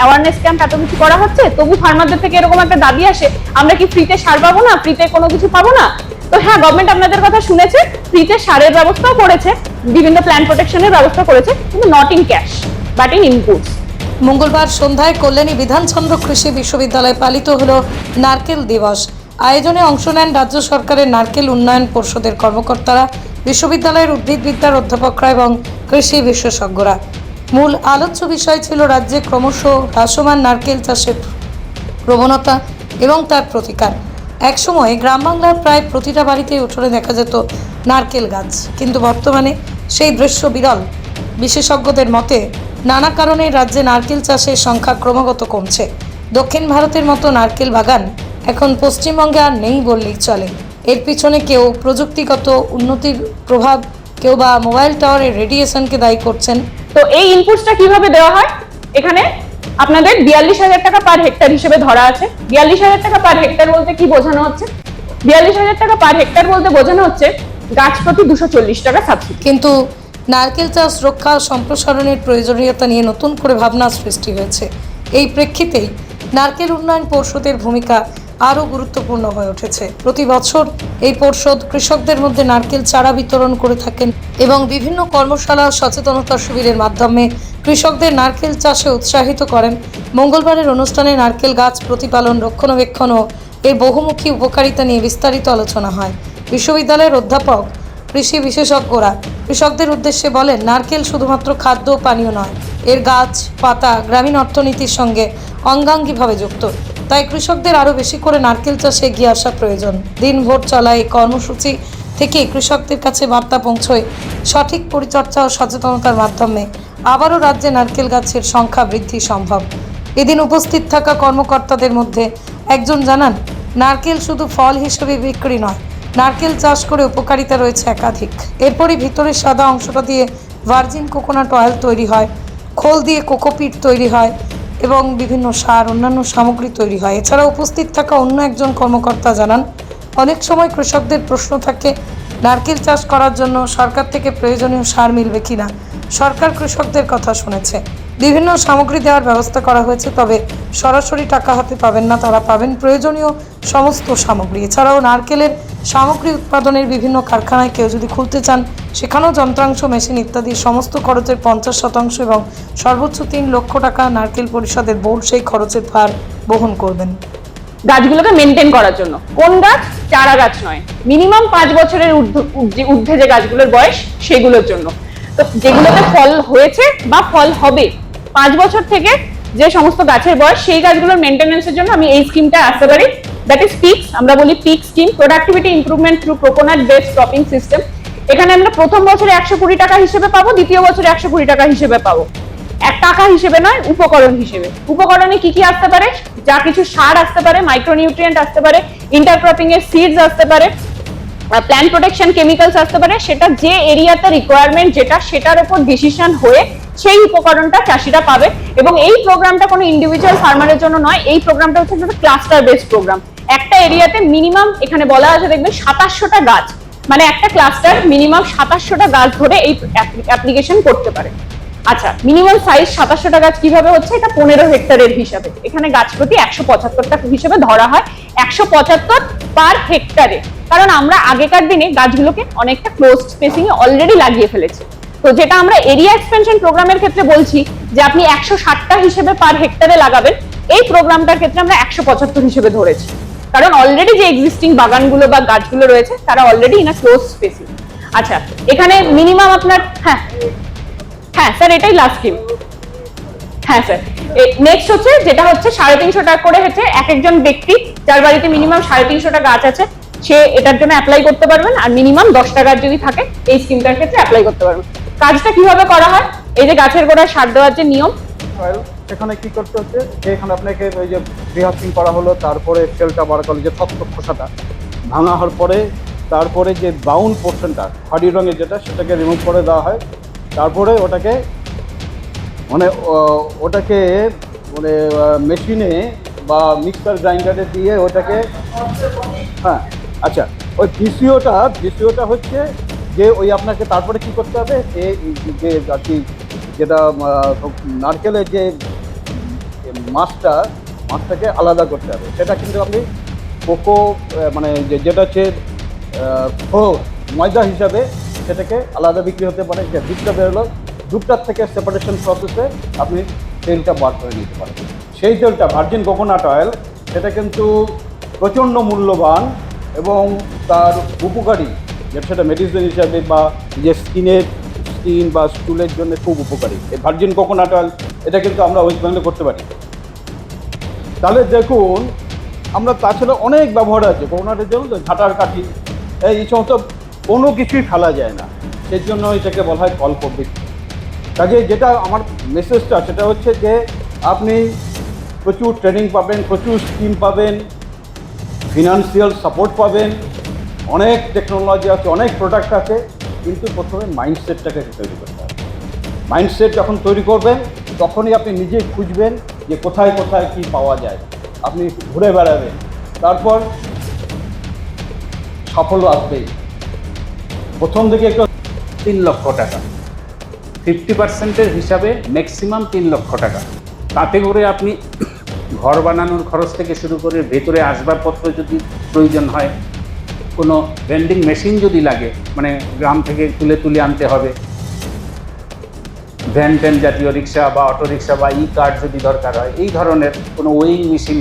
Awareness camp এত কিছু করা হচ্ছে? তবু ফার্মারদের থেকে এরকম একটা দাবি আসে, আমরা কি ফ্রিতে সার পাবো না? ফ্রিতে কোনো কিছু পাবো না? তো হ্যাঁ গভর্নমেন্ট আপনাদের কথা শুনেছে ফ্রিতে সারের ব্যবস্থাও করেছে, বিভিন্ন প্ল্যান প্রোটেকশনের ব্যবস্থা করেছে, কিন্তু not in cash but in inputs মঙ্গলবার সন্ধ্যায় কল্যাণী বিধানচন্দ্র কৃষি বিশ্ববিদ্যালয়ে পালিত হলো নারকেল দিবস। আয়োজনে অংশ নেন রাজ্য সরকারের নারকেল উন্নয়ন পর্ষদের কর্মকর্তারা, বিশ্ববিদ্যালয়ের উদ্ভিদবিদ্যার অধ্যাপকরা এবং কৃষি বিশেষজ্ঞরা। মূল আলোচ্য বিষয় ছিল রাজ্যে ক্রমশ হ্রাসমান নারকেল চাষের প্রবণতা এবং তার প্রতিকার। একসময় গ্রাম বাংলার প্রায় প্রতিটা বাড়িতেই উঠোনে দেখা যেত নারকেল গাছ, কিন্তু বর্তমানে সেই দৃশ্য বিরল। বিশেষজ্ঞদের মতে, নানা কারণে রাজ্যে নারকেল চাষের সংখ্যা ক্রমাগত কমছে। দক্ষিণ ভারতের মতো নারকেল বাগান এখন পশ্চিমবঙ্গে আর নেই বললেই চলে। এর পিছনে কেউ প্রযুক্তিগত উন্নতির প্রভাব কেউ বা মোবাইল টাওয়ারের রেডিয়েশনকে দায়ী করছেন। তো এই ইনপুটসটা কীভাবে দেওয়া হয়? এখানে আপনাদের বিয়াল্লিশ হাজার টাকা পার হেক্টর হিসেবে ধরা আছে। বিয়াল্লিশ হাজার টাকা পার হেক্টর বলতে কি বোঝানো হচ্ছে? বিয়াল্লিশ হাজার টাকা পার হেক্টর বলতে বোঝানো হচ্ছে গাছ প্রতি দুশো চল্লিশ টাকা সাবসিডি কিন্তু নারকেল চাষ রক্ষা সম্প্রসারণের প্রয়োজনীয়তা নিয়ে নতুন করে ভাবনা সৃষ্টি হয়েছে। এই প্রেক্ষিতেই নারকেল উন্নয়ন পর্ষদের ভূমিকা আরও গুরুত্বপূর্ণ হয়ে উঠেছে। প্রতি বছর এই পর্ষদ কৃষকদের মধ্যে নারকেল চারা বিতরণ করে থাকেন এবং বিভিন্ন কর্মশালা সচেতনতা শিবিরের মাধ্যমে কৃষকদের নারকেল চাষে উৎসাহিত করেন। মঙ্গলবারের অনুষ্ঠানে নারকেল গাছ প্রতিপালন, রক্ষণাবেক্ষণ ও এর বহুমুখী উপকারিতা নিয়ে বিস্তারিত আলোচনা হয়। বিশ্ববিদ্যালয়ের অধ্যাপক, কৃষি বিশেষজ্ঞরা কৃষকদের উদ্দেশ্যে বলেন, নারকেল শুধুমাত্র খাদ্য ও পানীয় নয়, এর গাছ, পাতা, গ্রামীণ অর্থনীতির সঙ্গে অঙ্গাঙ্গিভাবে যুক্ত। তাই কৃষকদের আরও বেশি করে নারকেল চাষে এগিয়ে আসা প্রয়োজন। দিনভর চলা এই কর্মসূচি থেকে কৃষকদের কাছে বার্তা পৌঁছয় সঠিক পরিচর্যা ও সচেতনতার মাধ্যমে। আবারও রাজ্যে নারকেল গাছের সংখ্যা বৃদ্ধি সম্ভব। এদিন উপস্থিত থাকা কর্মকর্তাদের মধ্যে একজন জানান, নারকেল শুধু ফল হিসেবে বিক্রি নয়, নারকেল চাষ করে উপকারিতা রয়েছে একাধিক। এরপরই ভিতরের সাদা অংশটা দিয়ে ভার্জিন কোকোনাট অয়েল তৈরি হয়, খোল দিয়ে কোকোপিট তৈরি হয় এবং বিভিন্ন সার, অন্যান্য সামগ্রী তৈরি হয়। এছাড়া উপস্থিত থাকা অন্য একজন কর্মকর্তা জানান, অনেক সময় কৃষকদের প্রশ্ন থাকে, নারকেল চাষ করার জন্য সরকার থেকে প্রয়োজনীয় সার মিলবে কিনা? সরকার কৃষকদের কথা শুনেছে। বিভিন্ন সামগ্রী দেওয়ার ব্যবস্থা করা হয়েছে, তবে সরাসরি টাকা হাতে পাবেন না। তারা পাবেন প্রয়োজনীয় সমস্ত সামগ্রী। এছাড়াও নারকেলের সামগ্রী উৎপাদনের বিভিন্ন কারখানায় কেউ যদি খুলতে চান, সেখানেও যন্ত্রাংশ, মেশিন ইত্যাদি সমস্ত খরচের পঞ্চাশ শতাংশ এবং সর্বোচ্চ তিন লক্ষ টাকা নারকেল পরিষদের বোর্ড সেই খরচের ভার বহন করবেন। গাছগুলোকে মেনটেন করার জন্য। কোন গাছ? চারা গাছ নয়। মিনিমাম পাঁচ বছরের ঊর্ধ্ব- যে গাছগুলোর বয়স, সেগুলোর জন্য। তো যেগুলোতে ফল হয়েছে বা ফল হবে, পাঁচ বছর থেকে যে সমস্ত গাছের বয়স, সেই গাছগুলোর মেনটেন্যান্সের জন্য আমি এই স্কিমটা আসতে পারি। দ্যাট ইজ পিক্স আমরা বলি pick scheme productivity improvement through coconut base cropping system এখানে আমরা প্রথম বছরে একশো কুড়ি টাকা হিসেবে পাবো, দ্বিতীয় বছরে একশো কুড়ি টাকা হিসেবে পাবো। এক টাকা হিসেবে নয়, উপকরণ হিসেবে। উপকরণে কি কি আসতে পারে? যা কিছু সার আসতে পারে মাইক্রোনিউট্রিয়েন্ট আসতে পারে ইন্টারক্রপিং এর সিডস আসতে পারে প্ল্যান্ট প্রোটেকশন কেমিক্যালস আসতে পারে, সেটা যে এরিয়াতে রিকোয়ারমেন্ট যেটা, সেটার উপর ডিসিশন হয়ে সেই উপকরণটা চাষিরা পাবে। এবং এই প্রোগ্রামটা কোনো ইন্ডিভিজুয়াল ফার্মারের জন্য নয়, এই প্রোগ্রামটা হচ্ছে ক্লাস্টার বেসড প্রোগ্রাম একটা এরিয়াতে মিনিমাম, এখানে বলা আছে দেখবেন, সাতাশশোটা গাছ। মানে একটা ক্লাস্টার মিনিমাম সাতাশশোটা গাছ ধরে এই অ্যাপ্লিকেশন করতে পারে। আচ্ছা মিনিমাম সাইজ সাতাশশোটা গাছ কীভাবে হচ্ছে? এটা পনেরো হেক্টরের হিসাবে। এখানে গাছ প্রতি একশো পঁচাত্তর টাকা হিসেবে ধরা হয়। একশো পঁচাত্তর পার হেক্টরে। কারণ আমরা আগেকার দিনে গাছগুলোকে অনেকটা ক্লোজ স্পেসিং এ অলরেডি লাগিয়ে ফেলেছি। তো যেটা আমরা এরিয়া এক্সপেনশন প্রোগ্রামের ক্ষেত্রে বলছি, যে আপনি একশো ষাটটা হিসেবে পার হেক্টরে লাগাবেন, এই প্রোগ্রামটার ক্ষেত্রে আমরা একশো পঁচাত্তর হিসেবে ধরেছি। কারণ অলরেডি যে এক্সিস্টিং বাগানগুলো বা গাছগুলো রয়েছে, তারা already in a close spacing আচ্ছা এখানে মিনিমাম আপনার হ্যাঁ হ্যাঁ স্যার এটাই লাস্ট স্কিম হ্যাঁ স্যার নেক্সট হচ্ছে, যেটা হচ্ছে সাড়ে তিনশো টাকা করে হচ্ছে এক একজন ব্যক্তি, যার বাড়িতে মিনিমাম সাড়ে তিনশোটা গাছ আছে, সে এটার জন্য অ্যাপ্লাই করতে পারবেন, আর মিনিমাম দশটা গাছ যদি থাকে, এই স্কিমটার ক্ষেত্রে অ্যাপ্লাই করতে পারবেন। কাজটা কীভাবে করা হয়? এই যে গাছের গোড়ায় সার দেওয়ার যে নিয়ম সেখানে কি করতে হচ্ছে? এখানে আপনাকে ওই যে রিহার্সিং করা হলো, তারপরে সেলটা বার করল, যে থক খোসাটা। ভাঙা হওয়ার পরে, তারপরে যে বাউন্ড পোর্শনটা হাড়ি রঙের যেটা, সেটাকে রিমুভ করে দেওয়া হয়। তারপরে ওটাকে মানে ওটাকে মানে মেশিনে বা মিক্সার গ্রাইন্ডারে দিয়ে ওটাকে হ্যাঁ আচ্ছা ওই পিসিওটা পিসিওটা হচ্ছে যে ওই আপনাকে তারপরে কি করতে হবে? যে যে আর কি, যেটা নারকেলের যে মাছটা মাছটাকে আলাদা করতে হবে। সেটা কিন্তু আপনি আহ, মানে যে- যেটা হচ্ছে ময়দা হিসাবে সেটাকে আলাদা বিক্রি হতে পারে। যে দুধটা বেরোলো দুধটার থেকে সেপারেশন প্রসেসে আপনি তেলটা বার করে নিতে পারেন। সেই তেলটা ভার্জিন কোকোনাট অয়েল সেটা কিন্তু প্রচণ্ড মূল্যবান এবং তার উপকারী। সেটা মেডিসিন হিসাবে বা যে স্কিনের স্কিন বা স্টুলের জন্য খুব উপকারী। এই ভার্জিন কোকোনাট অয়েল এটা কিন্তু আমরা ওয়েস্ট বেঙ্গলে করতে পারি। তাহলে দেখুন, আমরা তাছাড়া অনেক ব্যবহার আছে কোকোনাটের জন্য তো ঝাঁটার কাঠি, এই সমস্ত কোনো কিছুই ফেলা যায় না। সেই জন্য এটাকে বলা হয় কল্প বৃক্ষ কাজে যেটা আমার মেসেজটা সেটা হচ্ছে যে আপনি প্রচুর ট্রেনিং পাবেন, প্রচুর স্কিম পাবেন ফিনান্সিয়াল সাপোর্ট পাবেন, অনেক টেকনোলজি আছে, অনেক প্রোডাক্ট আছে, কিন্তু প্রথমে মাইন্ডসেটটাকে তৈরি করতে হবে। মাইন্ডসেট যখন তৈরি করবেন, তখনই আপনি নিজেই খুঁজবেন যে কোথায় কোথায় কি পাওয়া যায়। আপনি ঘুরে বেড়াবেন। তারপর সাফল্য আসবেই প্রথম দিকে একটু তিন লক্ষ টাকা। ফিফটি পার্সেন্টের হিসাবে ম্যাক্সিমাম তিন লক্ষ টাকা। তাতে করে আপনি ঘর বানানোর খরচ থেকে শুরু করে ভেতরে আসবাবপত্র যদি প্রয়োজন হয়, কোনো ভেন্ডিং মেশিন যদি লাগে মানে গ্রাম থেকে তুলে তুলে আনতে হবে ভ্যান ট্যান জাতীয় রিক্সা বা অটো রিক্সা বা ই কার্ড যদি দরকার হয়, এই ধরনের কোনো ওয়িং মেশিন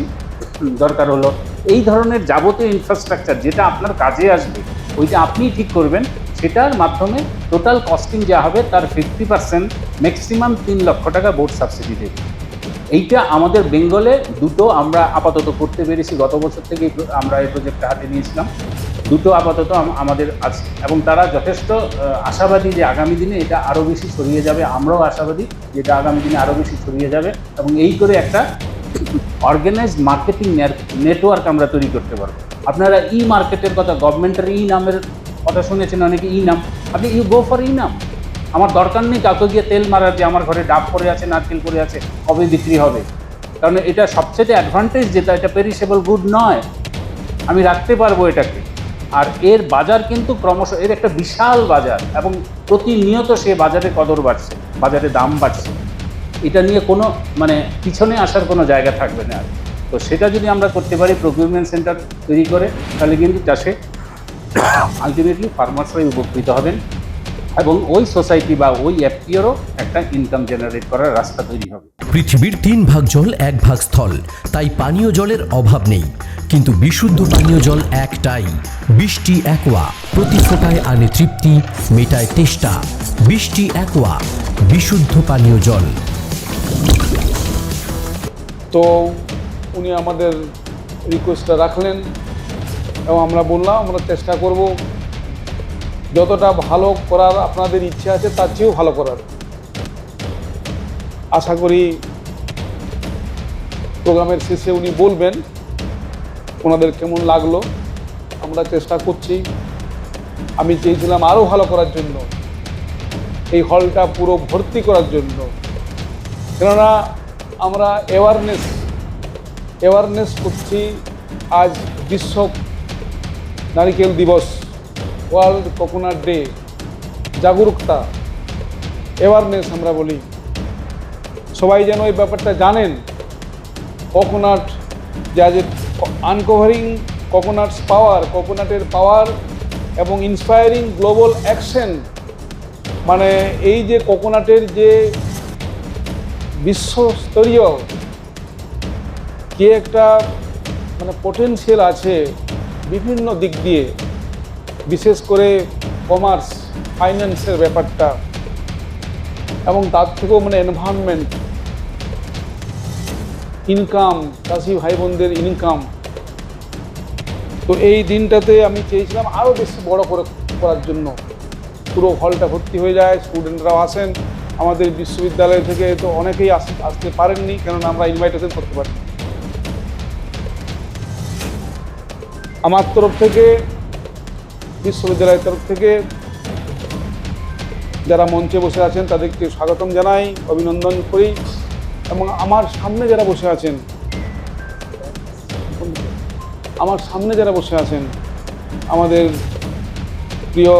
দরকার হলো। এই ধরনের যাবতীয় ইনফ্রাস্ট্রাকচার যেটা আপনার কাজে আসবে, ওইটা আপনিই ঠিক করবেন। সেটার মাধ্যমে টোটাল কস্টিং যা হবে তার ফিফটি পার্সেন্ট ম্যাক্সিমাম তিন লক্ষ টাকা বোর্ড সাবসিডি দেবে। এইটা আমাদের বেঙ্গলে দুটো আমরা আপাতত করতে পেরেছি। গত বছর থেকে আমরা এই প্রজেক্টটা হাতে নিয়েছিলাম। দুটো আপাতত আমাদের আছে এবং তারা যথেষ্ট আশাবাদী যে আগামী দিনে এটা আরও বেশি ছড়িয়ে যাবে। আমরাও আশাবাদী যে এটা আগামী দিনে আরও বেশি ছড়িয়ে যাবে এবং এই করে একটা অর্গানাইজড মার্কেটিং নেটওয়ার্ক আমরা তৈরি করতে পারব। আপনারা ই মার্কেটের কথা গভর্নমেন্টের ই নামের কথা শুনেছেন অনেকে ই নাম আপনি ইউ গো ফর ই নাম আমার দরকার নেই কাউকে গিয়ে তেল মারার যে আমার ঘরে ডাব পড়ে আছে, নারকেল পড়ে আছে, কবে বিক্রি হবে? কারণ এটা সবচেয়ে অ্যাডভান্টেজ যেটা, এটা পেরিসেবল গুড নয়। আমি রাখতে পারব এটাকে। আর এর বাজার কিন্তু ক্রমশ, এর একটা বিশাল বাজার এবং প্রতিনিয়ত সে বাজারে কদর বাড়ছে, বাজারে দাম বাড়ছে এটা নিয়ে কোনো মানে পিছনে আসার কোনো জায়গা থাকবে না আর। তো সেটা যদি আমরা করতে পারি প্রকিউরমেন্ট সেন্টার তৈরি করে, তাহলে কিন্তু চাষে আলটিমেটলি ফার্মার্সরাই উপকৃত হবেন এবং ওই সোসাইটি বা ওই অ্যাপটিরও একটা ইনকাম জেনারেট করার রাস্তা তৈরি হবে। পৃথিবীর তিন ভাগ জল এক ভাগ স্থল। তাই পানীয় জলের অভাব নেই। কিন্তু বিশুদ্ধ পানীয় জল একটাই। বৃষ্টি একোয়া। প্রতি ফোটায় আনে তৃপ্তি মেটায় তেষ্টা। বৃষ্টি একোয়া। বিশুদ্ধ পানীয় জল। তো উনি আমাদের রিকোয়েস্টটা রাখলেন এবং আমরা বললাম আমরা চেষ্টা করব যতটা ভালো করার আপনাদের ইচ্ছে আছে, তার চেয়েও ভালো করার। আশা করি প্রোগ্রামের শেষে উনি বলবেন, ওনাদের কেমন লাগল? আমরা চেষ্টা করছি। আমি চেয়েছিলাম আরও ভালো করার জন্য, এই হলটা পুরো ভর্তি করার জন্য। কেননা আমরা অ্যাওয়ারনেস অ্যাওয়ারনেস করছি আজ বিশ্ব নারিকেল দিবস। ওয়ার্ল্ড কোকোনাট ডে জাগরুকতা অ্যাওয়ারনেস আমরা বলি। সবাই যেন এই ব্যাপারটা জানেন, কোকোনাট যা যে আনকভারিং কোকোনাটস পাওয়ার কোকোনাটের পাওয়ার এবং ইন্সপায়ারিং গ্লোবাল অ্যাকশন মানে এই যে কোকোনাটের যে বিশ্বস্তরীয় কি একটা মানে পোটেনশিয়াল আছে বিভিন্ন দিক দিয়ে বিশেষ করে কমার্স ফাইন্যান্সের ব্যাপারটা এবং তার থেকেও মানে এনভায়রনমেন্ট ইনকাম চাষি ভাই বোনদের ইনকাম তো এই দিনটাতে আমি চেয়েছিলাম আরও বেশি বড় করে করার জন্য। পুরো হলটা ভর্তি হয়ে যায় স্টুডেন্টরাও আসেন। আমাদের বিশ্ববিদ্যালয় থেকে তো অনেকেই আস, আসতে পারেননি, কেননা আমরা ইনভাইটেশন করতে পারি আমার তরফ থেকে বিশ্ববিদ্যালয়ের তরফ থেকে যারা মঞ্চে বসে আছেন, তাদেরকে স্বাগতম জানাই, অভিনন্দন করি। এবং আমার সামনে যারা বসে আছেন, আমার সামনে যারা বসে আছেন, আমাদের প্রিয়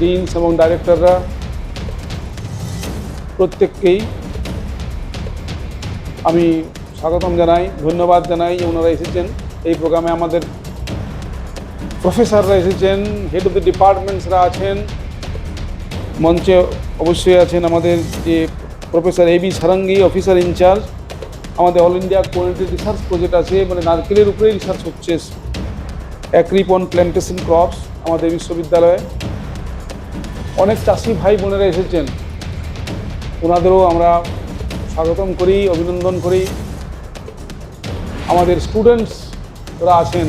ডিনস এবং ডাইরেক্টররা, প্রত্যেককেই আমি স্বাগতম জানাই, ধন্যবাদ জানাই। ওনারা এসেছেন এই প্রোগ্রামে আমাদের প্রফেসররা এসেছেন হেড অফ দ্য ডিপার্টমেন্টসরা আছেন। মঞ্চে অবশ্যই আছেন আমাদের যে professor A B Sarangi officer incharge আমাদের all India quality research project আছে মানে নারকেলের উপরেই রিসার্চ হচ্ছে। অ্যাক্রিপন প্ল্যান্টেশন ক্রপস আমাদের বিশ্ববিদ্যালয়ে। অনেক চাষি ভাই বোনেরা এসেছেন। ওনাদেরও আমরা স্বাগতম করি, অভিনন্দন করি। আমাদের স্টুডেন্টস ওরা আছেন।